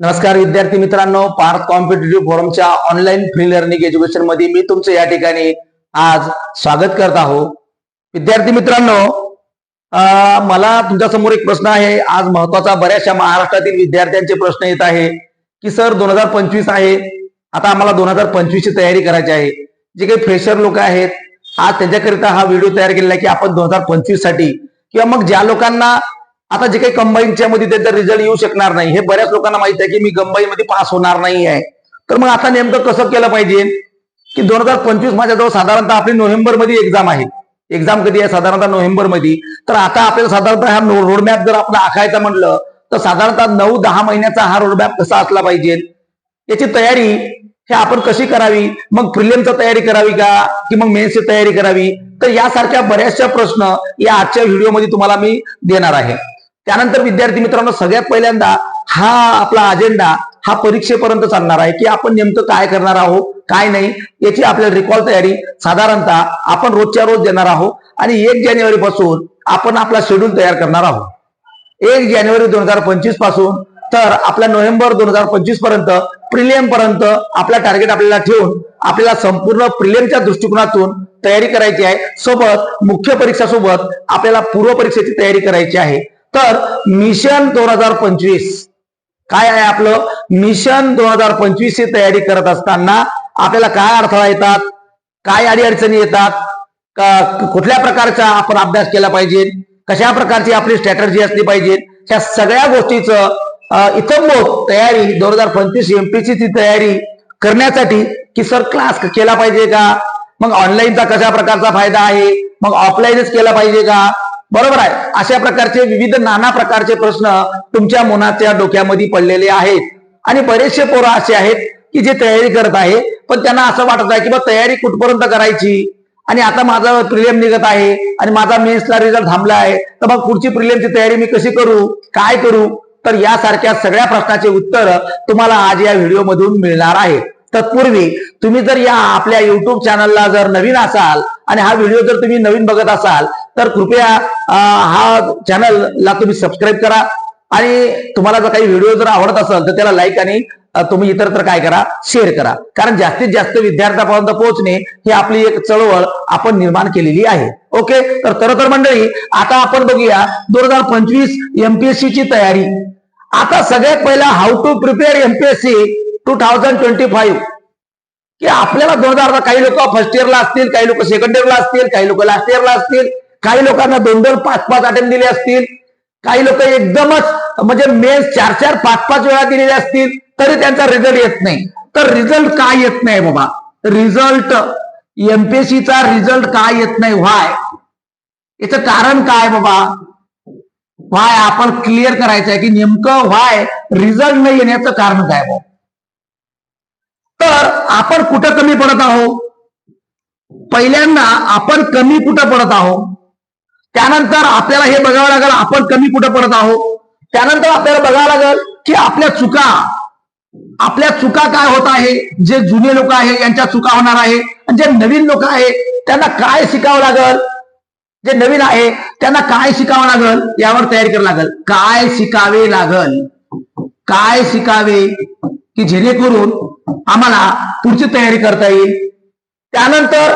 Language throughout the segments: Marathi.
नमस्कार विद्यार्थी मित्रांनो. पार्थ कॉम्पिटेटिव्ह फोरमच्या ऑनलाईन फ्री लर्निंग एज्युकेशनमध्ये मी तुमचं या ठिकाणी आज स्वागत करत आहो. विद्यार्थी मित्रांनो मला तुमच्यासमोर एक प्रश्न आहे. आज महत्त्वाचा बऱ्याचशा महाराष्ट्रातील विद्यार्थ्यांचे प्रश्न येत आहे की सर दोन हजार पंचवीस आहे. आता आम्हाला दोन हजार पंचवीस ची तयारी करायची आहे. जे काही फ्रेशर लोक आहेत आज त्यांच्याकरिता हा व्हिडिओ तयार केलेला आहे की आपण दोन हजार पंचवीससाठी किंवा मग ज्या लोकांना आता जे काही कंबाईनच्या मध्ये त्यांचा रिझल्ट येऊ शकणार नाही. हे बऱ्याच लोकांना माहीत आहे की मी कंबाईन मध्ये पास होणार नाही आहे. तर मग आता नेमकं कसं केलं पाहिजे? की दोन हजार पंचवीस माझ्याजवळ साधारणतः आपली नोव्हेंबरमध्ये एक्झाम आहे. एक्झाम कधी आहे? साधारणतः नोव्हेंबरमध्ये तर आता आपल्याला साधारणतः हा रोडमॅप जर आपला आखायचा म्हटलं तर साधारणतः नऊ दहा महिन्याचा हा रोडमॅप कसा असला पाहिजे? याची तयारी हे आपण कशी करावी? मग प्रिलियमची तयारी करावी का? की मग मेन्सची तयारी करावी? तर यासारख्या बऱ्याचशा प्रश्न या आजच्या व्हिडिओमध्ये तुम्हाला मी देणार आहे. त्यानंतर विद्यार्थी मित्रांनो सगळ्यात पहिल्यांदा हा आपला अजेंडा हा परीक्षेपर्यंत चालणार आहे की आपण नेमकं काय करणार आहोत काय नाही याची आपल्याला रिकॉल तयारी. साधारणतः आपण रोजच्या रोज देणार आहोत आणि एक जानेवारी पासून आपण आपला शेड्यूल तयार करणार आहोत. एक जानेवारी दोन हजार पंचवीसपासून तर आपल्या नोव्हेंबर दोन हजार पंचवीसपर्यंत प्रिलियम पर्यंत आपला टार्गेट आपल्याला ठेवून आपल्याला संपूर्ण प्रिलियमच्या दृष्टिकोनातून तयारी करायची आहे. सोबत मुख्य परीक्षा सोबत आपल्याला पूर्व परीक्षेची तयारी करायची आहे. तर मिशन दोन हजार पंचवीस. काय आहे आपलं? मिशन दोन हजार पंचवीस ची तयारी करत असताना आपल्याला काय अडथळा येतात? काय अडीअडचणी येतात? कुठल्या प्रकारचा आपण अभ्यास केला पाहिजे? कशा प्रकारची आपली स्ट्रॅटर्जी असली पाहिजे? ह्या सगळ्या गोष्टीचं अं, तयारी दोन हजार पंचवीस एमपीसी ची तयारी करण्यासाठी की सर क्लास केला पाहिजे का? मग ऑनलाईनचा कशा प्रकारचा फायदा आहे? मग ऑफलाईनच केला पाहिजे का? बरोबर आहे. अशा प्रकारचे विविध नाना प्रकारचे प्रश्न तुमच्या मनाच्या डोक्यामध्ये पडलेले आहेत. आणि बरेचसे पोरं असे आहेत की जे तयारी करत आहे पण त्यांना असं वाटत आहे की बा तयारी कुठपर्यंत करायची? आणि आता माझा प्रिलियम निघत आहे आणि माझा मेन्सला रिझल्ट थांबला आहे. तर मग पुढची प्रिलियमची तयारी मी कशी करू? काय करू? तर यासारख्या सगळ्या प्रश्नाचे उत्तर तुम्हाला आज या व्हिडिओमधून मिळणार आहे. तत्पूर्वी तुम्ही जर या आपल्या युट्यूब चॅनलला जर नवीन असाल आणि हा व्हिडिओ जर तुम्ही नवीन बघत असाल तर कृपया हा चॅनलला तुम्ही सबस्क्राईब करा. आणि तुम्हाला जर काही व्हिडिओ जर आवडत असेल तर त्याला लाईक आणि तुम्ही इतर तर काय करा शेअर करा. कारण जास्तीत जास्त विद्यार्थ्यापर्यंत पोहोचणे ही आपली एक चळवळ आपण निर्माण केलेली आहे. ओके तर तरतर मंडळी आता आपण बघूया दोन हजार पंचवीस एमपीएससी ची तयारी. आता सगळ्यात पहिला how to prepare MPSC two thousand twenty five की आपल्याला दोन हजार काही लोक फर्स्ट इयरला असतील काही लोक सेकंड इयरला असतील काही लोक लास्ट इयरला असतील. काही लोकांना दोन दोन पाच पाच अटेम्प्ट दिले असतील. काही लोक एकदमच म्हणजे मेन्स चार चार पाच पाच वेळा दिलेले असतील तरी त्यांचा रिझल्ट येत नाही. तर रिझल्ट का येत नाही बाबा? रिझल्ट एमपीएससीचा रिझल्ट का येत नाही? व्हाय याचं कारण काय बाबा? व्हाय आपण क्लिअर करायचं आहे की नेमकं व्हाय रिझल्ट नाही येण्याचं कारण काय बाबा तर आपण कुठं कमी पडत आहोत? पहिल्यांदा आपण कमी कुठं पडत आहोत? त्यानंतर आपल्याला हे बघावं लागेल आपण कमी कुठं पडत आहोत. त्यानंतर आपल्याला बघावं लागेल की आपल्या चुका आपल्या चुका काय होत आहे जे जुने लोक आहे यांच्या चुका होणार आहे आणि जे नवीन लोक आहे त्यांना काय शिकावं लागल? जे नवीन आहे त्यांना काय शिकावं लागल? यावर तयारी करावं लागल. काय शिकावे लागल? काय शिकावे? की जेणेकरून आम्हाला पुढची तयारी करता येईल. त्यानंतर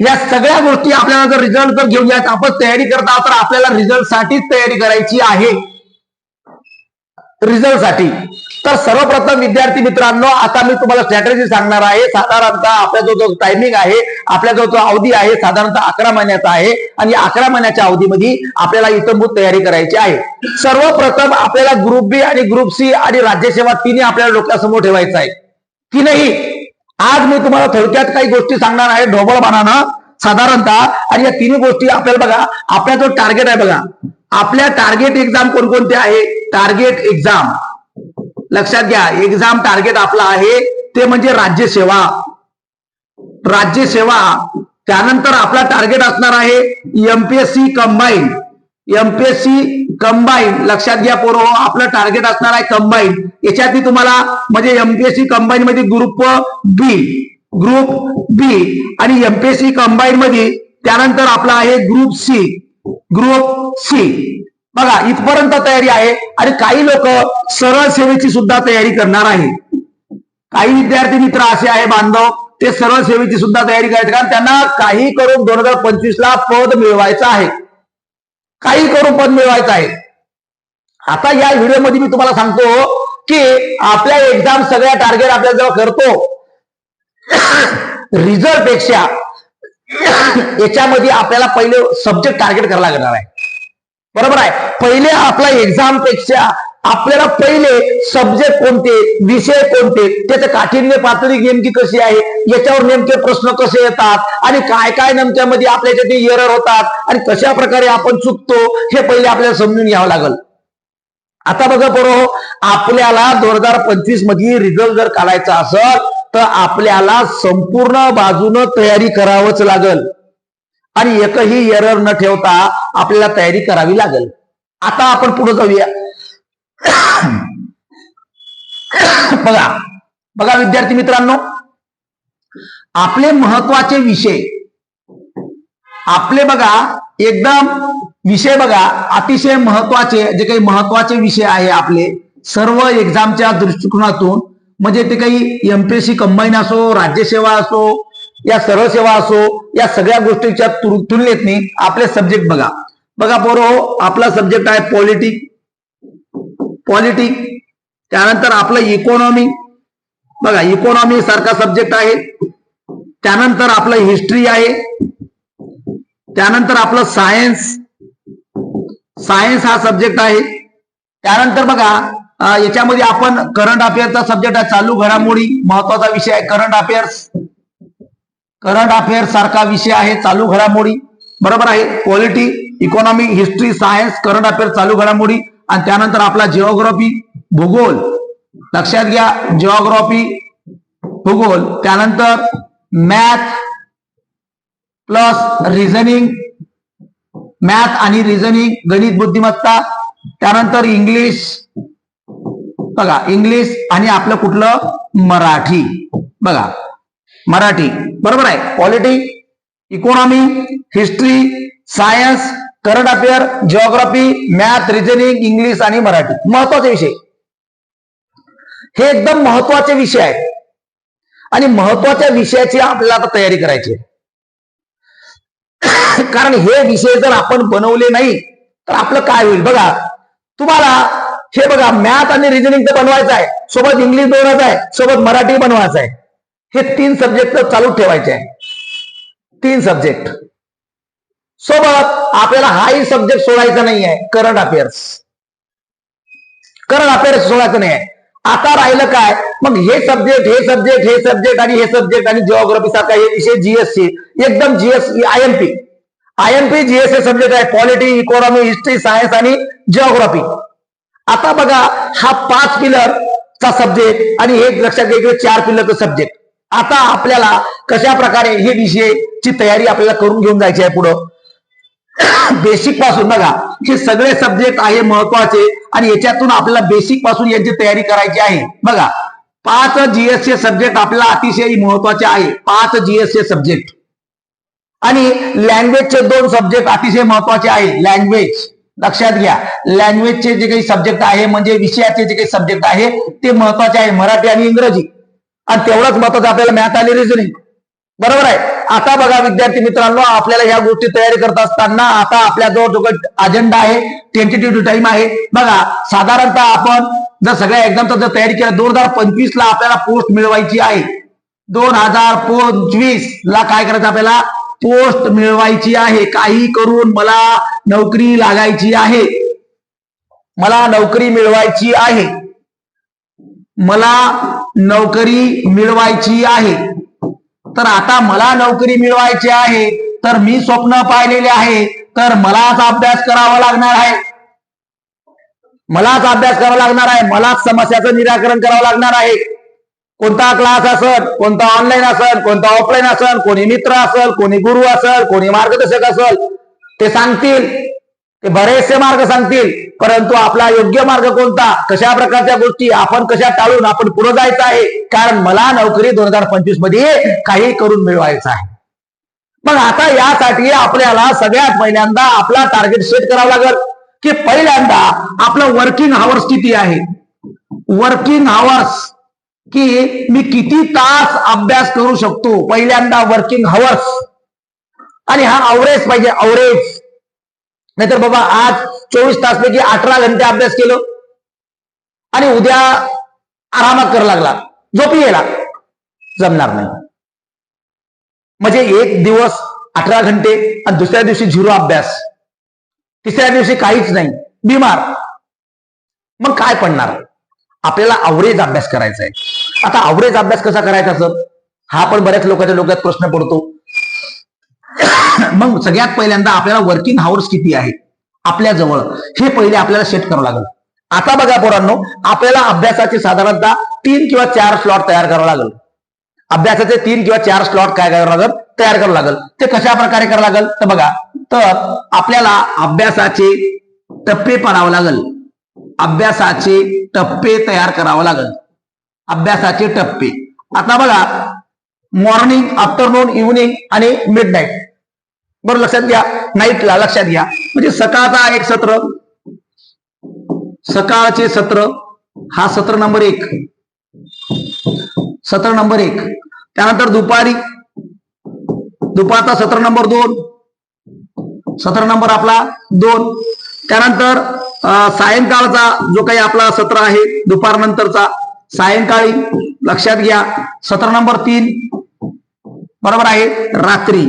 या सगळ्या गोष्टी आपल्याला जर रिझल्ट जर घेऊन जायचं आपण तयारी करत आहोत तर आपल्याला रिझल्ट साठीच तयारी करायची आहे. रिझल्टसाठी तर सर्वप्रथम विद्यार्थी मित्रांनो आता मी तुम्हाला स्ट्रॅटेजी सांगणार आहे. साधारणतः आपला जो जो टायमिंग आहे आपला जो जो अवधी आहे साधारणतः अकरा महिन्याचा आहे. आणि अकरा महिन्याच्या अवधीमध्ये आपल्याला इतंभूत तयारी करायची आहे. सर्वप्रथम आपल्याला ग्रुप बी आणि ग्रुप सी आणि राज्यसेवा तिन्ही आपल्याला डोक्यासमोर ठेवायचं आहे. की नाही? आज मी तुम्हाला थोडक्यात काही गोष्टी सांगणार आहे ढोबळमानानं साधारणतः. आणि या तिन्ही गोष्टी आपल्याला बघा आपला जो टार्गेट आहे बघा. आपल्या टार्गेट एक्झाम कोणकोणते आहे? टार्गेट एक्झाम लक्षात घ्या एक्झाम टार्गेट आपला आहे ते म्हणजे राज्यसेवा राज्यसेवा त्यानंतर आपला टार्गेट असणार आहे एमपीएससी कंबाईन एमपीएससी कंबाईन लक्षात घ्या पोरो आपलं टार्गेट असणार आहे कंबाईन याच्यातही तुम्हाला म्हणजे एमपीएससी कंबाईन मध्ये ग्रुप बी ग्रुप बी आणि एमपीएससी कंबाईन मध्ये त्यानंतर आपला आहे ग्रुप सी ग्रुप सी बघा इथपर्यंत तयारी आहे आणि काही लोक सरळ सेवेची सुद्धा तयारी करणार आहे. काही विद्यार्थी मित्र असे आहे बांधव ते सरळ सेवेची सुद्धा तयारी करायचे कारण त्यांना काही करून दोन हजार पंचवीस ला पद मिळवायचं आहे. काही करून पद मिळवायचं आहे. आता या व्हिडिओमध्ये मी तुम्हाला सांगतो की आपल्या एक्झाम सगळ्या टार्गेट आपल्या जेव्हा करतो. रिझल्टपेक्षा याच्यामध्ये आपल्याला पहिले सब्जेक्ट टार्गेट करायला लागणार आहे. बरोबर आहे? पहिले आपला एक्झामपेक्षा आपल्याला पहिले सब्जेक्ट कोणते विषय कोणते त्याचं काठिण्य पातळी नेमकी कशी आहे याच्यावर नेमके प्रश्न कसे येतात आणि काय काय नेमक्यामध्ये आपल्या याच्यात एरर होतात आणि कशा प्रकारे आपण चुकतो हे पहिले आपल्याला समजून घ्यावं लागल. आता बघा बरो हो, आपल्याला दोन हजार पंचवीसमध्ये रिझल्ट जर काढायचा असेल तर आपल्याला संपूर्ण बाजूनं तयारी करावंच लागल. आणि एकही एरर न ठेवता आपल्याला तयारी करावी लागेल. आता आपण पुढे जाऊया. बघा बघा विद्यार्थी मित्रांनो आपले महत्त्वाचे विषय आपले बघा एकदम विषय बघा अतिशय महत्त्वाचे जे काही महत्त्वाचे विषय आहे आपले सर्व एक्झामच्या दृष्टिकोनातून म्हणजे ते काही एमपीएससी कंबाईन असो राज्यसेवा असो या सरळ सेवा असो या सगळ्या गोष्टीच्या तुल- तुलनेत आपले सब्जेक्ट बघा. बघा पोरो आपला सब्जेक्ट आहे पॉलिटिक क्वालिटी त्यानंतर आपलं इकॉनॉमी बघा इकॉनॉमी सारखा सब्जेक्ट आहे. त्यानंतर आपलं हिस्ट्री आहे. त्यानंतर आपलं सायन्स सायन्स हा सब्जेक्ट आहे. त्यानंतर बघा याच्यामध्ये आपण करंट अफेअरचा सब्जेक्ट आहे. चालू घडामोडी महत्त्वाचा विषय आहे करंट अफेअर्स करंट अफेअर्स सारखा विषय आहे चालू घडामोडी. बरोबर आहे? Polity economy history science current affairs चालू घडामोडी. आणि त्यानंतर आपला जिओग्राफी भूगोल. लक्षात घ्या जिओग्राफी भूगोल. त्यानंतर मॅथ प्लस रिझनिंग मॅथ आणि रिझनिंग गणित बुद्धिमत्ता. त्यानंतर इंग्लिश बघा इंग्लिश आणि आपलं कुठलं? मराठी. बघा मराठी. बरोबर आहे? Polity economy history science current affair geography math reasoning English आणि मराठी. महत्त्वाचे विषय. हे एकदम महत्त्वाचे विषय आहेत. आणि महत्त्वाच्या विषयाची आपल्याला आता तयारी करायची आहे. कारण हे विषय जर आपण बनवले नाही तर आपलं काय होईल? बघा तुम्हाला हे बघा मॅथ आणि रिजनिंग तर बनवायचं आहे. सोबत इंग्लिश बनवायचं आहे. सोबत मराठी बनवायचं आहे. हे तीन सब्जेक्ट तर चालू ठेवायचे आहे. तीन सब्जेक्ट सोबत आपल्याला हाही सब्जेक्ट सोडायचा नाही आहे करंट अफेअर्स करंट अफेअर्स सोडायचं नाही आहे आता राहिलं काय? मग हे सब्जेक्ट हे सब्जेक्ट हे सब्जेक्ट आणि हे सब्जेक्ट आणि जिओग्राफी सारखा हे विषय जीएससी एकदम GSC IMP IMP GSC subject आहे. पॉलिटी इकॉनॉमी हिस्ट्री सायन्स आणि जिओग्राफी आता बघा हा पाच पिलर चा सब्जेक्ट आणि हे लक्षात घ्या चार पिलरचा सब्जेक्ट आता आपल्याला कशा प्रकारे हे विषयची तयारी आपल्याला करून घेऊन जायची आहे पुढं? बेसिकपासून बघा हे सगळे सब्जेक्ट आहे महत्त्वाचे आणि याच्यातून आपल्याला बेसिकपासून यांची तयारी करायची आहे. बघा पाच जीएसचे सब्जेक्ट आपल्याला अतिशय महत्त्वाचे आहे. पाच जीएसचे सब्जेक्ट आणि लँग्वेजचे दोन सब्जेक्ट अतिशय महत्त्वाचे आहे लँग्वेज लक्षात घ्या. लँग्वेजचे जे काही सब्जेक्ट आहे म्हणजे विषयाचे जे काही सब्जेक्ट आहे ते महत्त्वाचे आहे मराठी आणि इंग्रजी. आणि तेवढंच महत्वाचं आपल्याला मॅथ आणि रिझनिंग बरोबर आहे. आता बघा विद्यार्थी मित्रांनो आपल्याला ह्या गोष्टी तयारी करत असताना आता आपल्या जो काही अजेंडा आहे टेंटेटिव्ह टाइम आहे. बघा साधारणतः आपण जर सगळ्या एक्झामचा जर तयारी केला दोन हजार पंचवीस ला आपल्याला पोस्ट मिळवायची आहे. दोन हजार पंचवीस ला काय करायचं आपल्याला? पोस्ट मिळवायची आहे. काही करून मला नोकरी लागायची आहे. मला नोकरी मिळवायची आहे. मला नोकरी मिळवायची आहे. तर आता मला नोकरी मिळवायची आहे तर मी स्वप्न पाहिलेले आहे तर मलाच अभ्यास करावा लागणार आहे. मलाच अभ्यास करावा लागणार आहे मलाच समस्याचं निराकरण करावं लागणार आहे. कोणता क्लास असेल कोणता ऑनलाईन असेल कोणता ऑफलाईन असेल कोणी मित्र असेल कोणी गुरु असेल कोणी मार्गदर्शक असेल ते सांगतील. ते बरेचसे मार्ग सांगतील परंतु आपला योग्य मार्ग कोणता? कशा प्रकारच्या गोष्टी आपण कशा टाळून आपण पुढे जायचं आहे? कारण मला नोकरी दोन हजार पंचवीसमध्ये काही करून मिळवायचं आहे. मग आता यासाठी आपल्याला सगळ्यात पहिल्यांदा आपला टार्गेट सेट करावा लागेल. की पहिल्यांदा आपलं वर्किंग आवर्स किती आहे? वर्किंग आवर्स की मी किती तास अभ्यास करू शकतो? पहिल्यांदा वर्किंग आवर्स आणि हा अवरेज पाहिजे अवरेज नाहीतर बाबा आज चोवीस तासपैकी अठरा घंटे अभ्यास केलो. आणि उद्या आरामात करा लागला. झोपी गेला. जमणार नाही. म्हणजे एक दिवस अठरा घंटे आणि दुसऱ्या दिवशी झिरो अभ्यास. तिसऱ्या दिवशी काहीच नाही. बिमार. मग काय पडणार? आपल्याला अवरेज अभ्यास करायचा आहे. आता अवरेज अभ्यास कसा करायचा सर हा पण बऱ्याच लोकांच्या डोक्यात प्रश्न पडतो. मग सगळ्यात पहिल्यांदा आपल्याला वर्किंग हावर्स किती आहे आपल्या जवळ. हे पहिले आपल्याला सेट करावं लागेल. आता बघा पोरांनो आपल्याला अभ्यासाचे साधारणतः तीन किंवा चार स्लॉट तयार करावं लागेल. अभ्यासाचे तीन किंवा चार स्लॉट काय करावं लागेल? तयार करावं लागेल. ते कशा प्रकारे करावं लागेल? तर बघा तर आपल्याला अभ्यासाचे टप्पे पाडावं लागेल. अभ्यासाचे टप्पे तयार करावं लागेल. अभ्यासाचे टप्पे. आता बघा मॉर्निंग आफ्टरनून इव्हनिंग आणि मिड नाईट बरं लक्षात घ्या. नाईटला लक्षात घ्या. म्हणजे सकाळचा एक सत्र. सकाळचे सत्र. हा सत्र नंबर एक. सत्र नंबर एक. त्यानंतर दुपारी. दुपारचा सत्र नंबर दोन. सत्र नंबर आपला दोन. त्यानंतर सायंकाळचा जो काही आपला सत्र आहे दुपार नंतरचा सायंकाळी लक्षात घ्या. सत्र नंबर तीन. बरोबर आहे. रात्री.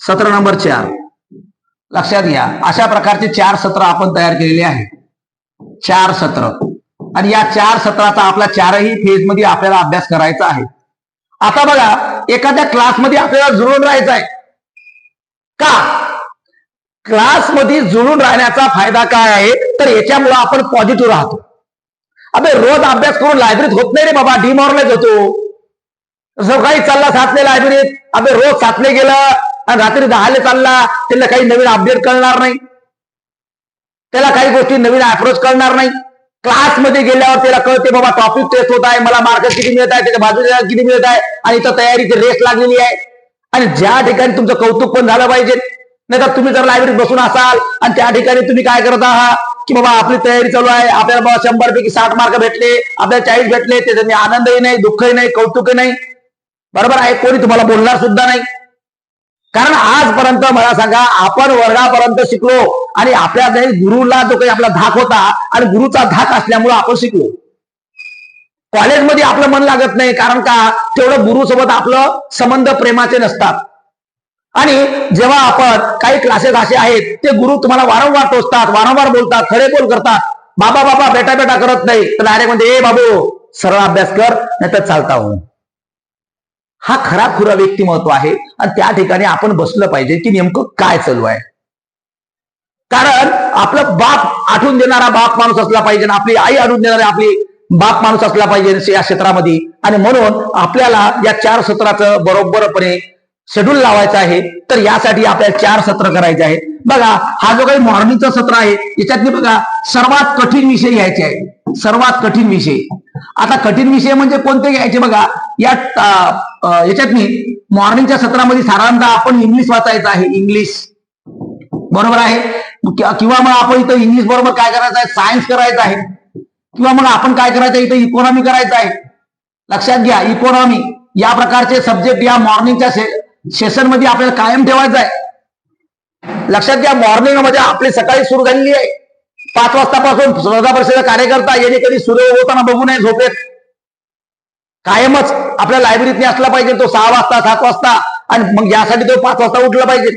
सत्र नंबर चार. लक्षात घ्या अशा प्रकारचे चार सत्र आपण तयार केलेले आहे. चार सत्र. आणि या चार सत्राचा आपला चारही फेजमध्ये आपल्याला अभ्यास करायचा आहे. आता बघा एखाद्या क्लासमध्ये आपल्याला जुळून राहायचं आहे. का? क्लासमध्ये जुळून राहण्याचा फायदा काय आहे? तर याच्यामुळे आपण पॉझिटिव्ह राहतो. अबे रोज अभ्यास करून लायब्ररीत होत नाही रे बाबा डिमॉरलाइज होतो. सकाळी चालला सातले लायब्ररीत अबे रोज सातले गेलं आणि रात्री दहाले चालला त्याला काही नवीन अपडेट कळणार नाही. त्याला काही गोष्टी नवीन अप्रोच कळणार नाही. क्लासमध्ये गेल्यावर त्याला कळते बाबा टॉपिक टेस्ट होत आहे मला मार्क किती मिळत आहे त्याच्या बाजूला किती मिळत आहे आणि इथं तयारीची रेस लागलेली आहे. आणि ज्या ठिकाणी तुमचं कौतुक पण झालं पाहिजे नाही तर तुम्ही जर लायब्ररीत बसून असाल आणि त्या ठिकाणी तुम्ही काय करत आहात की बाबा आपली तयारी चालू आहे आपल्याला बाबा शंभर पैकी साठ मार्क भेटले आपल्याला चाळीस भेटले त्याच्यानी आनंदही नाही दुःखही नाही कौतुकही नाही. बरोबर आहे कोणी तुम्हाला बोलणार सुद्धा नाही. कारण आजपर्यंत मला सांगा आपण वर्गापर्यंत शिकलो आणि आपल्या गुरुला जो काही आपला धाक होता आणि गुरुचा धाक असल्यामुळे आपण शिकलो. कॉलेजमध्ये आपलं मन लागत नाही कारण का? तेवढं गुरुसोबत आपलं संबंध प्रेमाचे नसतात. आणि जेव्हा आपण काही क्लासेस असे आहेत ते गुरु तुम्हाला वारंवार टोचतात वारंवार बोलतात खडे बोल करतात. बाबा बाबा बेटा बेटा करत नाही. तर डायरेक्ट म्हणजे ए बाबू सरळ अभ्यास कर नाही तर चालता हो हा खरा खुरा व्यक्तिमत्व आहे आणि त्या ठिकाणी आपण बसलं पाहिजे की नेमकं काय चालू आहे. कारण आपलं बाप आठवून देणारा बाप माणूस असला पाहिजे आपली आई आठवून देणारी आपली बाप माणूस असला पाहिजे या क्षेत्रामध्ये. आणि म्हणून आपल्याला या चार सत्राचं बरोबरपणे शेड्यूल लावायचं आहे. तर यासाठी आपल्याला चार सत्र करायचे आहेत. बघा हा जो काही मॉर्निंगचा सत्र आहे याच्यातनी बघा सर्वात कठीण विषय घ्यायचे आहे सर्वात कठीण विषय. आता कठीण विषय म्हणजे कोणते घ्यायचे बघा? या याच्यातनी मॉर्निंगच्या सत्रामध्ये साधारणतः आपण इंग्लिश वाचायचं आहे इंग्लिश. बरोबर आहे? किंवा मग आपण इथं इंग्लिश बरोबर काय करायचं आहे? सायन्स करायचं आहे. किंवा मग आपण काय करायचं आहे? इथं इकॉनॉमी करायचं आहे. लक्षात घ्या इकॉनॉमी. या प्रकारचे सब्जेक्ट या मॉर्निंगच्या सेशनमध्ये आपल्याला कायम ठेवायचं आहे. लक्षात घ्या मॉर्निंगमध्ये आपली सकाळी सुरू झालेली आहे. पाच वाजतापासून स्पर्धा परिषद कार्यकर्ता यांनी कधी सूर्य होताना बघू नये झोपेत. कायमच आपल्या लायब्ररीत असला पाहिजे तो सहा वाजता सात वाजता आणि मग यासाठी तो पाच वाजता उठला पाहिजे.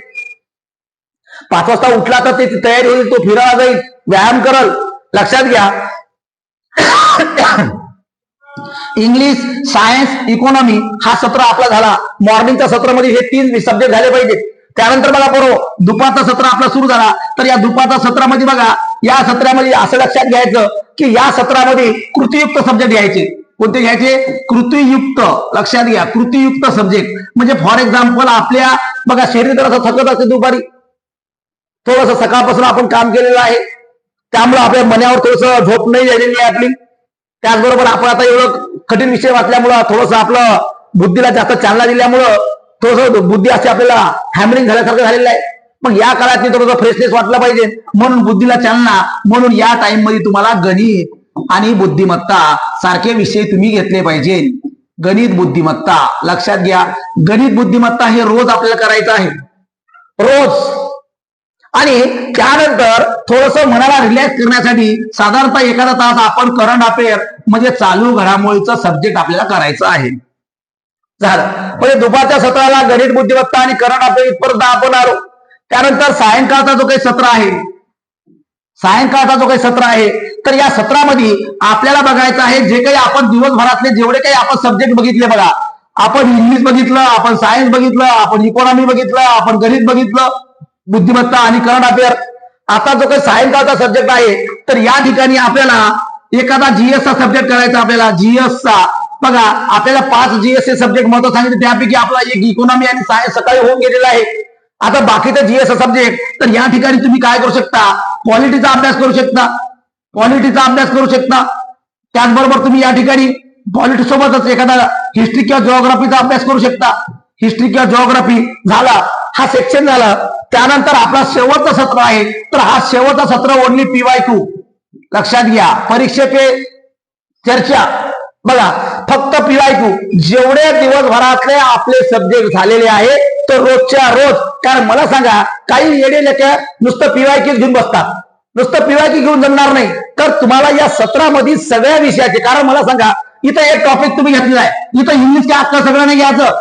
पाच वाजता उठला तर त्याची तयारी होईल तो फिरायला जाईल व्यायाम करल. लक्षात घ्या. इंग्लिश सायन्स इकॉनॉमी हा सत्र आपला झाला. मॉर्निंगच्या सत्रामध्ये हे तीन सब्जेक्ट झाले पाहिजेत. त्यानंतर बघा बरोबर दुपारचा सत्र आपला सुरू झाला. तर या दुपारच्या सत्रामध्ये बघा या सत्रामध्ये असं लक्षात घ्यायचं की या सत्रामध्ये कृतीयुक्त सब्जेक्ट घ्यायचे. कोणते घ्यायचे? कृतीयुक्त. लक्षात घ्या कृतीयुक्त सब्जेक्ट म्हणजे फॉर एक्झाम्पल आपल्या बघा शरीर जर असं थकत असते दुपारी. थोडस सकाळपासून आपण काम केलेलं आहे. त्यामुळे आपल्या मनावर थोडस झोप नाही झालेली आहे आपली. त्याचबरोबर आपण आता एवढं कठीण विषय वाचल्यामुळं थोडस आपलं बुद्धीला जास्त चालना दिल्यामुळं थोडस बुद्धी असे आपल्याला हॅमरिंग झाल्यासारखं झालेलं आहे. मग या काळात थोडंसं फ्रेशनेस वाटलं पाहिजे. म्हणून बुद्धीला चालना म्हणून या टाइममध्ये तुम्हाला गणित आणि बुद्धिमत्ता सारखे विषय तुम्ही घेतले पाहिजे. गणित बुद्धिमत्ता लक्षात घ्या. गणित बुद्धिमत्ता हे रोज आपल्याला करायचं आहे. रोज. आणि त्यानंतर थोडस मनाला रिलॅक्स करण्यासाठी साधारणतः एखादा तास आपण करंट अफेअर म्हणजे चालू घडामोडीचं सब्जेक्ट आपल्याला करायचं आहे. झालं. म्हणजे दुपारच्या सत्राला गणित बुद्धिमत्ता आणि करंट अफेअर इथपर्यंत आपण आलो त्यानंतर सायंकाळचा जो काही सत्र आहे सायंकाळचा जो काही सत्र आहे तर या सत्रामध्ये आपल्याला बघायचं आहे जे काही आपण दिवसभरातले जेवढे काही आपण सब्जेक्ट बघितले बघा. आपण इंग्लिश बघितलं आपण सायन्स बघितलं आपण इकॉनॉमी बघितलं आपण गणित बघितलं बुद्धिमत्ता आणि करंट अफेअर आता जो काही सायंकाळचा सब्जेक्ट आहे तर या ठिकाणी आपल्याला एखादा जीएस चा सब्जेक्ट करायचा आपल्याला. जीएस चा बघा आपल्याला पाच जीएसए सब्जेक्ट महत्त्व सांगितले त्यापैकी आपला एक इकॉनॉमी आणि सायन्स सकाळी होऊन गेलेला आहे. आता बाकीचा जीएस सब्जेक्ट तर या ठिकाणी तुम्ही काय करू शकता? पॉलिटीचा अभ्यास करू शकता. पॉलिटीचा अभ्यास करू शकता. त्याचबरोबर तुम्ही या ठिकाणी पॉलिटी सोबतच एखादा हिस्ट्री किंवा जिओग्राफीचा अभ्यास करू शकता. हिस्ट्री किंवा जिओग्राफी झाला हा सेक्शन झाला त्यानंतर आपला शेवटचा सत्र आहे. तर हा शेवटचा सत्र ओनली पीवाय टू लक्षात घ्या. परीक्षेचे चर्चा. बघा फक्त पीवाय जेवढे दिवसभरातले आपले सब्जेक्ट झालेले आहे तर रोजच्या रोज कारण मला सांगा काही येडे लेख्या नुसतं पीवायकी घेऊन बसतात. नुसतं पीवायकी घेऊन जमणार नाही. तर तुम्हाला या सत्रामध्ये सगळ्या विषयाचे कारण मला सांगा इथं एक टॉपिक तुम्ही घेतलेला आहे. इथं इंग्लिश काय सगळं नाही घ्यायचं.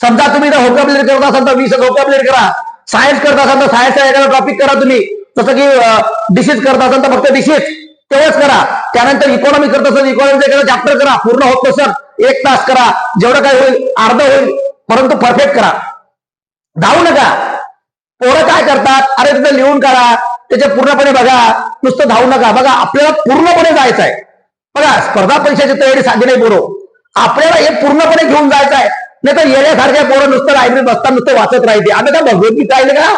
समजा तुम्ही इथं होकॅबलेट करत असाल तर वीस होकॅबलेट करा. सायन्स करत असाल तर सायन्सचा एखादा टॉपिक करा तुम्ही. जसं की डिसीज करत असाल तर फक्त डिसीज तेवढंच करा. त्यानंतर इकॉनॉमी करत असेल इकॉनॉमी एखादा चॅप्टर करा पूर्ण होत सर एक तास करा जेवढं काय होईल अर्ध होईल परंतु परफेक्ट करा. धावू नका. पोरं काय करतात? अरे तिथं लिहून काढा त्याचे पूर्णपणे बघा नुसतं धावू नका. बघा आपल्याला पूर्णपणे जायचं आहे बघा स्पर्धा परीक्षेची तयारी साधी नाही पोरं. आपल्याला हे पूर्णपणे घेऊन जायचं आहे नाही तर येण्यासारख्या पोरं नुसतं लायब्ररीत बसतात नुसतं वाचत राहते. आम्ही काय भगवद्गीता आहे का?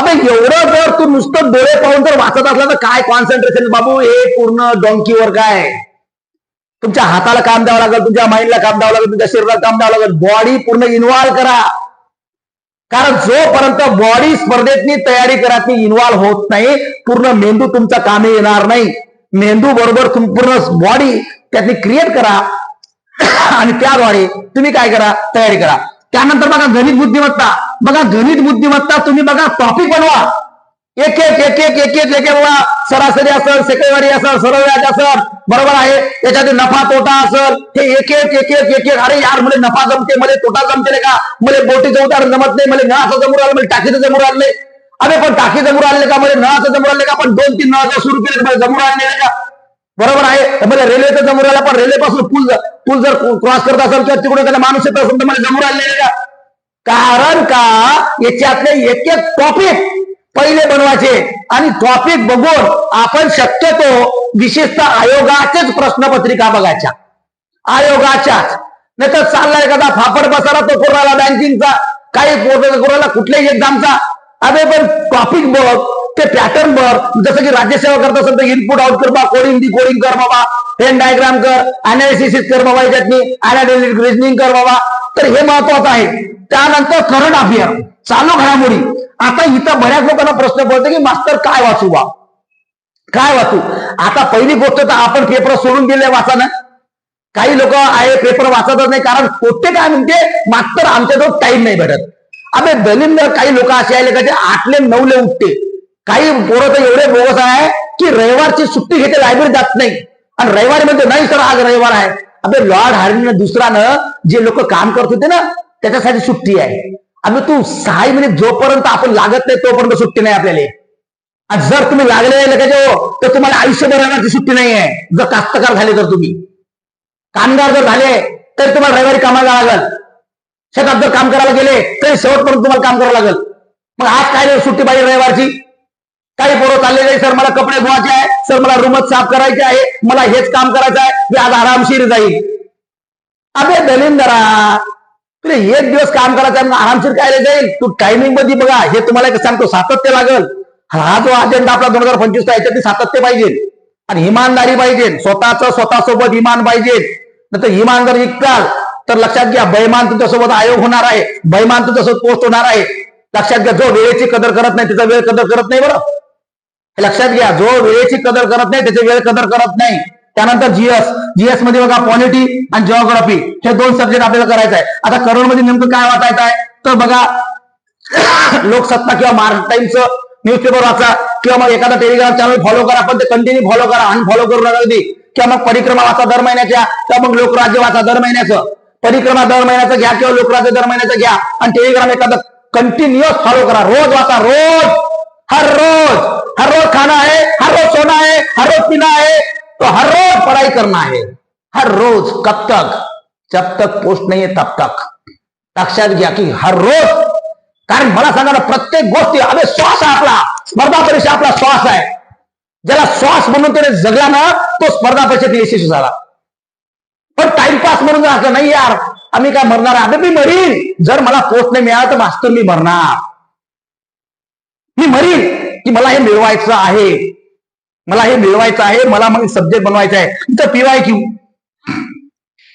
अबे एवढं जर तू नुसतं डोळे पाहून जर वाचत असला तर काय कॉन्सन्ट्रेशन बाबू हे पूर्ण डॉंकीवर काय तुमच्या हाताला काम द्यावं लागेल तुमच्या माइंडला काम द्यावं लागेल तुमच्या शरीराला काम द्यावं लागेल. बॉडी पूर्ण इन्व्हॉल्व करा. कारण जोपर्यंत बॉडी स्पर्धेतनी तयारी करत इन्व्हॉल्व्ह होत नाही पूर्ण मेंदू तुमचा कामे येणार नाही. मेंदू बरोबर पूर्ण बॉडी त्यातनी क्रिएट करा. आणि त्याद्वारे तुम्ही काय करा? तयारी करा. त्यानंतर बघा गणित बुद्धिमत्ता बघा गणित बुद्धिमत्ता तुम्ही बघा टॉपिक बनवा एक एक एक एक एक एक एक बघा सरासरी असेल सेकंडरी असेल सरळ व्याज असेल बरोबर आहे त्याच्यात नफा तोटा असेल हे एक एक एक एक एक एक अरे यार मला नफा जमते मला तोटा जमते का मला बोटीचं उदाहरण जमत नाही मला नळाचं जमूर आलं मला टाकीचं जमूर आणले अरे पण टाकी जमूर आणले का मला नळाचं जमूर आणले का पण दोन तीन नळाचं सुरू केले मला जमून आणले का बरोबर आहे. मला रेल्वेचं जमून आला पण रेल्वे पासून पूल पूल जर क्रॉस करत असेल किंवा तिकडे त्याला माणूस येत असेल तर मला जमून आलेले का? कारण का? याच्यातले एक एक टॉपिक पहिले बनवायचे. आणि टॉपिक बघून आपण शक्यतो विशेषतः आयोगाचेच प्रश्नपत्रिका बघायच्या. आयोगाच्याच. नाही तर चाललाय एखादा फाफड बसायला तो कोणाला बँकिंगचा काही कोणाला कुठल्याही एक्झामचा अरे पण टॉपिक बघ. ते पॅटर्न बघ. जसं की राज्यसेवा करत असेल तर इनपुट आउटपुट कर बा कोडिंग दी कोडिंग कर बाबा. हेन डायग्राम कर. अनालिसिस कर बाबा याच्यातनी. अनालिटिक रिजनिंग कर बाबा. तर हे महत्वाचं आहे. त्यानंतर करंट अफेअर चालू घडामोडी. आता इथं बऱ्याच लोकांना प्रश्न पडतो की मास्तर काय वाचू बा? काय वाचू? आता पहिली गोष्ट तर आपण पेपर सोडून दिले वाचानं. काही लोक आहे पेपर वाचतच नाही. कारण कोठे काय म्हणते मास्तर आमच्याजवळ टाइम नाही भेटत. अबे दलिंद काही लोक असे आले का जे आठले नऊले उठते. काही पोरं तर एवढे बोगस आहे की रविवारची सुट्टी घेते लायब्ररी जात नाही. आणि रविवारी म्हणतो नाही सर आज रविवार आहे. अबे लॉर्ड हार्डीनं दुसरानं जे लोक काम करत होते ना त्याच्यासाठी सुट्टी आहे. अबे तू सहा महिने जोपर्यंत आपण लागत नाही तोपर्यंत सुट्टी नाही आपल्याला. आणि जर तुम्ही लागले लगेच तर तुम्हाला आयुष्यभर राहण्याची सुट्टी नाही आहे. जर कास्तकार झाले तर तुम्ही. कामगार जर झाले तर तुम्हाला रविवारी कामाला लागल. शेतात जर काम करायला गेले तरी शेवटपर्यंत तुम्हाला काम करावं लागेल. मग आज काय सुट्टी पाहिजे रविवारची. काही पोरं चाललेले सर मला कपडे धुवायचे आहे. सर मला रूमच साफ करायचे आहे. मला हेच काम करायचं आहे. मी आज आरामशीर जाईल अबे दलिंदरा तुला एक दिवस काम करायचं आहे आरामशीर काय जाईल तू टायमिंगमध्ये बघा. हे तुम्हाला एक सांगतो सातत्य लागल. हा जो अजेंडा आपला दोन हजार पंचवीस याच्यात सातत्य पाहिजे. आणि इमानदारी पाहिजे. स्वतःच स्वतःसोबत इमान पाहिजे. नंतर तर इमान जर विकताल तर लक्षात घ्या बैमान तुमच्यासोबत आयोग होणार आहे. बैमान तुमच्यासोबत पोस्ट होणार आहे. लक्षात घ्या जो वेळेची कदर करत नाही त्याचा वेळ कदर करत नाही बरं. लक्षात घ्या जो वेळेची कदर करत नाही त्याची वेळ कदर करत नाही. त्यानंतर जीएस जीएसमध्ये बघा पॉलिटी आणि जिओग्राफी हे दोन सब्जेक्ट आपल्याला करायचं आहे. आता करोडमध्ये नेमकं काय वाटायचं आहे? तर बघा लोकसत्ता किंवा मार्क टाइम्सचं न्यूजपेपर वाचा किंवा मग एखादा टेलिग्राम चॅनल फॉलो करा पण ते कंटिन्यू फॉलो करा आणि फॉलो करू नका कधी किंवा मग परिक्रमा वाचा दर महिन्याच्या किंवा मग लोकराज्य वाचा दर महिन्याचं. परिक्रमा दर महिन्याचं घ्या किंवा लोकराज्य दर महिन्याचं घ्या. आणि टेलिग्राम एखादं कंटिन्युअस फॉलो करा. रोज वाचा रोज हर रोज हर रोज खाना है हर रोज सोना है हर रोज पीना है तो हर रोज पढ़ाई करना है। हर रोज कब तक? जब तक पोस्ट नहीं है तब तक। लक्षात घ्या की हर रोज। कारण मला सांगा ना प्रत्येक गोष्टी अबे श्वास आपला। स्पर्धा परीक्षा आपला श्वास आहे ज्याला श्वास म्हणून त्याने जगला ना तो स्पर्धा परीक्षेत यशस्वी झाला। पण टाइमपास म्हणून जर असं नाही यार आम्ही काय मरणार आहे? मी मरीन. जर मला पोस्ट नाही मिळाला तर मास्तर मी मरणार. मी मरीन की मला हे मिळवायचं आहे. मला हे मिळवायचं आहे मला मग सब्जेक्ट बनवायचा आहे. तर पीवाय क्यू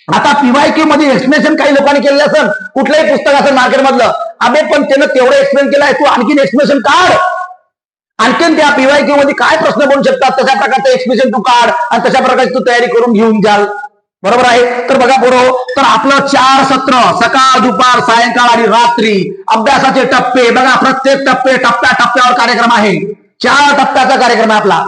आता पीवाय क्यू मध्ये एक्सप्लेनेशन काही लोकांनी केलेलं असेल कुठलंही पुस्तक असेल मार्केटमधलं अबे पण त्यानं तेवढं एक्सप्लेन केलंय तू आणखीन एक्सप्लेनेशन काढ. आणखीन त्या पीवाय क्यू मध्ये काय प्रश्न बनू शकतात तशा प्रकारचं एक्सप्लेनेशन तू काढ आणि तशा प्रकारची तू तयारी करून घेऊन जाल. बरोबर आहे? तर बघा पुढं. तर आपलं चार सत्र सकाळ दुपार सायंकाळ आणि रात्री अभ्यासाचे टप्पे. बघा प्रत्येक टप्पे टप्प्या टप्प्यावर कार्यक्रम आहे. चार टप्प्याचा कार्यक्रम आहे आपला.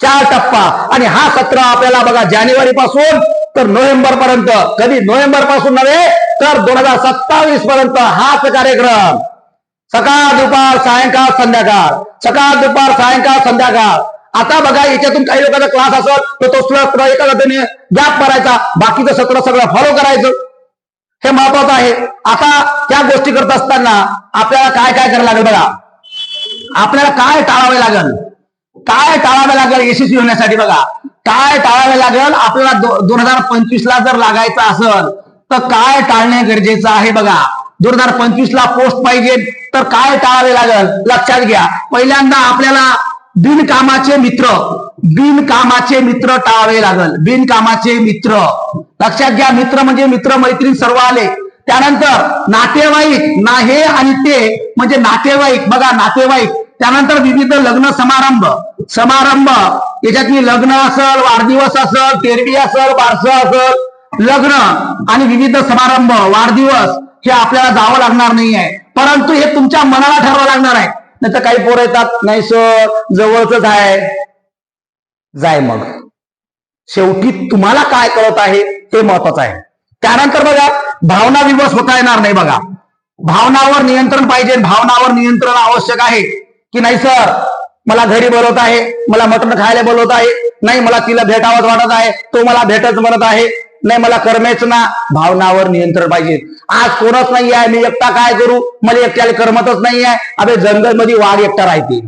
चार टप्पा. आणि हा सत्र आपल्याला बघा जानेवारी पासून तर नोव्हेंबर पर्यंत. कधी? नोव्हेंबरपासून नव्हे तर दोन हजार सत्तावीस पर्यंत हाच कार्यक्रम. सकाळ दुपार सायंकाळ संध्याकाळ. सकाळ दुपार सायंकाळ संध्याकाळ. आता बघा याच्यातून काही लोकांचा क्लास असत तर तो सुद्धा एका गॅप करायचा. बाकीचं सत्र सगळं फॉलो करायचं. हे महत्वाचं आहे. आता त्या गोष्टी करत असताना आपल्याला काय काय करायला लागेल बघा? आपल्याला काय टाळावे लागेल? काय टाळावे लागेल यशस्वी होण्यासाठी बघा. काय टाळावे लागेल? आपल्याला दोन हजार पंचवीस ला जर लागायचं असेल तर काय टाळणे गरजेचं आहे बघा. दोन हजार पंचवीस ला पोस्ट पाहिजे तर काय टाळावे लागेल? लक्षात घ्या. पहिल्यांदा आपल्याला बिनकामाचे मित्र बिनकामाचे मित्र टाळावे लागल. बिनकामाचे मित्र. लक्षात घ्या मित्र म्हणजे मित्र मैत्रीण सर्व आले त्यानंतर नातेवाईक ना हे आणि ते म्हणजे नातेवाईक. बघा नातेवाईक. त्यानंतर विविध लग्न समारंभ. समारंभ. याच्यातली लग्न असल वाढदिवस असल तेरडी असल बारसं असल लग्न आणि विविध समारंभ वाढदिवस हे आपल्याला जावं लागणार नाही आहे परंतु हे तुमच्या मनाला ठरवावं लागणार आहे. नाही तर काही पोरं येतात नाही सर जवळच आहे. जाय मग. शेवटी तुम्हाला काय कळत आहे ते महत्वाचं आहे. त्यानंतर बघा भावना विवश होता येणार नाही बघा. भावनावर नियंत्रण पाहिजे भावनावर नियंत्रण आवश्यक आहे. की नाही सर मला घरी बोलवत आहे मला मटण खायला बोलवत आहे नाही मला तिला भेटावंच वाटत आहे तो मला भेटच म्हणत आहे नाही मला कर्मेच ना भावनावर नियंत्रण पाहिजे. आज कोणच नाही आहे मी एकटा काय करू? मला एकट्याला करमतच नाही आहे अबे जंगलमध्ये वाघ एकटा राहते.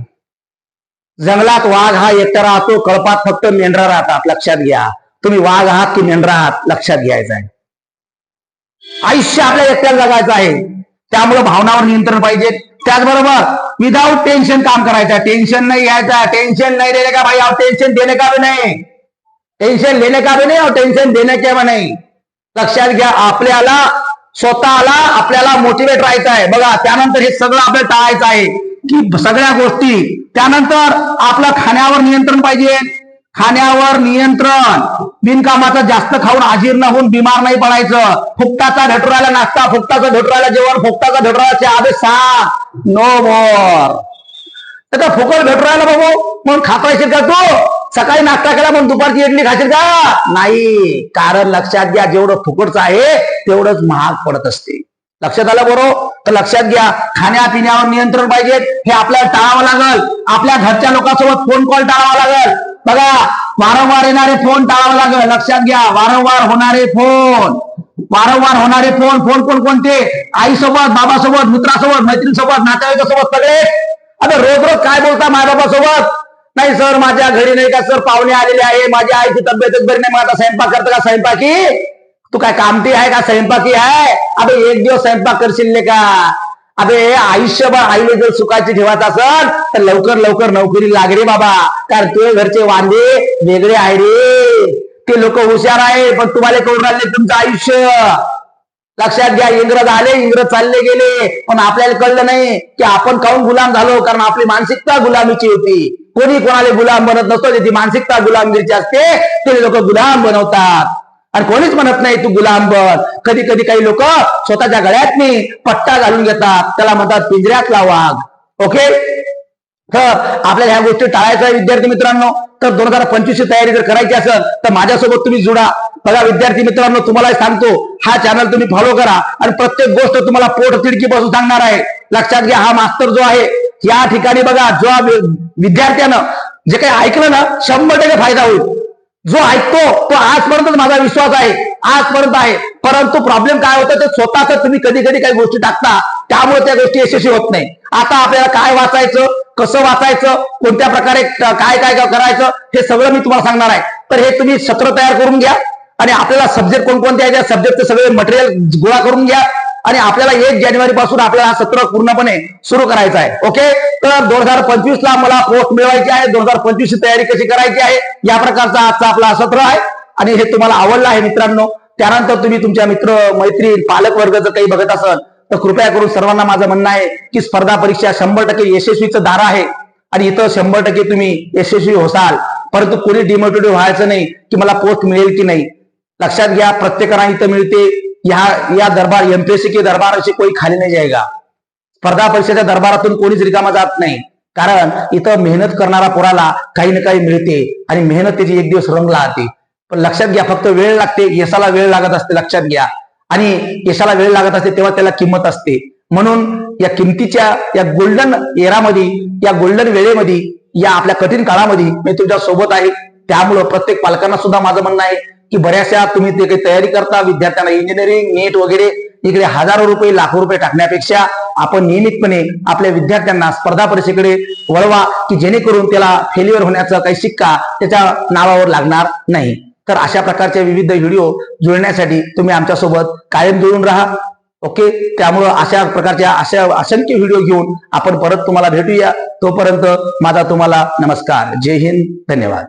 जंगलात वाघ हा एकटा राहतो कळपात फक्त मेंढरा राहतात लक्षात घ्या. तुम्ही वाघ आहात की मेंढरा आहात लक्षात घ्यायचं आहे. आयुष्य आपल्या एकट्याला जगायचं आहे. त्यामुळे भावनावर नियंत्रण पाहिजे. त्याचबरोबर विदाउट टेन्शन काम करायचं. टेन्शन नाही घ्यायचं. टेन्शन नाही देणे का भाई? टेन्शन देणे का भी नाही? टेन्शन लेणे का भी नाही? और टेन्शन देणे के भी नाही? लक्षात घ्या आपल्याला स्वतःला आपल्याला मोटिवेट राहायचं आहे. बघा त्यानंतर हे सगळं आपल्याला टाळायचं आहे. की सगळ्या गोष्टी त्यानंतर आपलं खाण्यावर नियंत्रण पाहिजे. खाण्यावर नियंत्रण. बिनकामाचं जास्त खाऊन आजीर होऊन बिमार नाही पडायचं. फुकटाचा ढटुराला नाश्ता फुकटाचं ढटुराला जेवण फुकटाचा ढटुराला चहा अबे सा नो मोर तर फुकट भेटुराला बाबू म्हणून येशील का तू? सकाळी नाश्ता केला म्हणून दुपारची इडली खाशील का? नाही. कारण लक्षात घ्या जेवढं फुकटचं आहे तेवढंच महाग पडत असते. लक्षात आलं बरोबर तर लक्षात घ्या खाण्यापिण्यावर नियंत्रण पाहिजे. हे आपल्याला टाळावं लागल. आपल्या घरच्या लोकांसोबत फोन कॉल टाळावा लागल. बघा वारंवार येणारे फोन टाळावं लागेल. लक्षात घ्या वारंवार होणारे फोन वारंवार होणारे फोन फोन कोण कोणते? आईसोबत बाबासोबत मित्रासोबत मैत्रिणीसोबत नातेवाईकासोबत सगळे? आता रोज रोज काय बोलता मायबाबासोबत नाही सर माझ्या घरी नाही का सर पाहुणे आलेले आहे. माझ्या आईची तब्येतच बरी नाही. माझा स्वयंपाक करतो का स्वयंपाकी? तू काय कामटी आहे का? स्वयंपाकी आहे? अबे एक दिवस स्वयंपाक करशील का? अबे आयुष्यभर आईने जर सुखाची ठेवायचं असल तर लवकर लवकर नोकरी लाग रे बाबा. कारण तुझे घरचे वांदे वेगळे आहे रे. ते लोक हुशार आहे पण तुम्हाला करून राहिले तुमचं आयुष्य. लक्षात घ्या इंग्रज आले इंग्रज चालले गेले. पण आपल्याला कळलं नाही की आपण काऊन गुलाम झालो? कारण आपली मानसिकता गुलामीची होती. कोणी कोणाला गुलाम बनत नसतो ती मानसिकता गुलामगिरीची असते ते लोक गुलाम बनवतात. आणि कोणीच म्हणत नाही तू गुलाम बन. कधी कधी काही लोक स्वतःच्या गळ्यात पट्टा घालून घेतात. त्याला म्हणतात पिंजऱ्यातला वाघ ओके तर आपल्याला ह्या गोष्टी टाळायच्या आहे विद्यार्थी मित्रांनो. तर दोन हजार पंचवीसची तयारी जर करायची असेल तर माझ्यासोबत तुम्ही जुडा. बघा विद्यार्थी मित्रांनो तुम्हाला सांगतो हा चॅनल तुम्ही फॉलो करा आणि प्रत्येक गोष्ट तुम्हाला पोट तिडकीपासून सांगणार आहे. लक्षात घ्या हा मास्तर जो आहे या ठिकाणी बघा जो विद्यार्थ्यानं जे काही ऐकलं ना शंभर टक्के फायदा होईल. जो ऐकतो तो आजपर्यंत माझा विश्वास आहे आजपर्यंत आहे. परंतु प्रॉब्लेम काय होतं ते स्वतःच तुम्ही कधी कधी काही गोष्टी टाकता त्यामुळे त्या गोष्टी यशस्वी होत नाही. आता आपल्याला काय वाचायचं कसं वाचायचं कोणत्या प्रकारे काय काय काय करायचं हे सगळं मी तुम्हाला सांगणार आहे. तर हे तुम्ही सत्र तयार करून घ्या आणि आपल्याला सब्जेक्ट कोणकोणते आहे त्या सब्जेक्टचे सगळे मटेरियल गोळा करून घ्या. आणि आपल्याला एक जानेवारी पासून आपल्याला हा सत्र पूर्णपणे सुरू करायचा आहे. ओके तर दोन हजार पंचवीस ला मला पोस्ट मिळवायची आहे. दोन हजार पंचवीस ची तयारी कशी करायची आहे? या प्रकारचा आजचा आपला सत्र आहे. आणि हे तुम्हाला आवडलं आहे मित्रांनो. त्यानंतर तुम्ही तुमच्या मित्र मैत्रीण पालक वर्ग जर काही बघत असाल तर कृपया करून सर्वांना माझं म्हणणं आहे की स्पर्धा परीक्षा शंभर टक्के यशस्वीचं दार आहे. आणि इथं शंभर टक्के तुम्ही यशस्वी होसाल. परंतु कोणी डिमोटिवेट व्हायचं नाही की मला पोस्ट मिळेल की नाही. लक्षात घ्या प्रत्येकाला इथं मिळते. या या दरबार एमपीएससी के दरबार अशी कोई खाली नाही जाएगा स्पर्धा परीक्षेच्या दरबारातून कोणीच रिकामा जात नाही. कारण इथं मेहनत करणारा पोराला काही ना काही मिळते आणि मेहनत त्याची एक दिवस रंग लागते पण लक्षात घ्या फक्त वेळ लागते यशाला वेळ लागत असते लक्षात घ्या. आणि यशाला वेळ लागत असते तेव्हा त्याला किंमत असते. म्हणून या किमतीच्या या गोल्डन एरामध्ये या गोल्डन वेळेमध्ये या आपल्या कठीण काळामध्ये मी तुमच्यासोबत आहे. त्यामुळं प्रत्येक पालकांना सुद्धा माझं म्हणणं आहे की बऱ्याचशा तुम्ही ते काही तयारी करता विद्यार्थ्यांना इंजिनिअरिंग नेट वगैरे इकडे हजारो रुपये लाखो रुपये टाकण्यापेक्षा आपण नियमितपणे आपल्या विद्यार्थ्यांना स्पर्धा परीक्षेकडे वळवा की जेणेकरून त्याला फेल्युअर होण्याचा काही शिक्का त्याच्या नावावर लागणार नाही. तर अशा प्रकारचे विविध व्हिडिओ जुळण्यासाठी तुम्ही आमच्यासोबत कायम जुळून राहा. ओके? त्यामुळं अशा प्रकारच्या अशा असंख्य व्हिडिओ घेऊन आपण परत तुम्हाला भेटूया. तोपर्यंत माझा तुम्हाला नमस्कार. जय हिंद. धन्यवाद.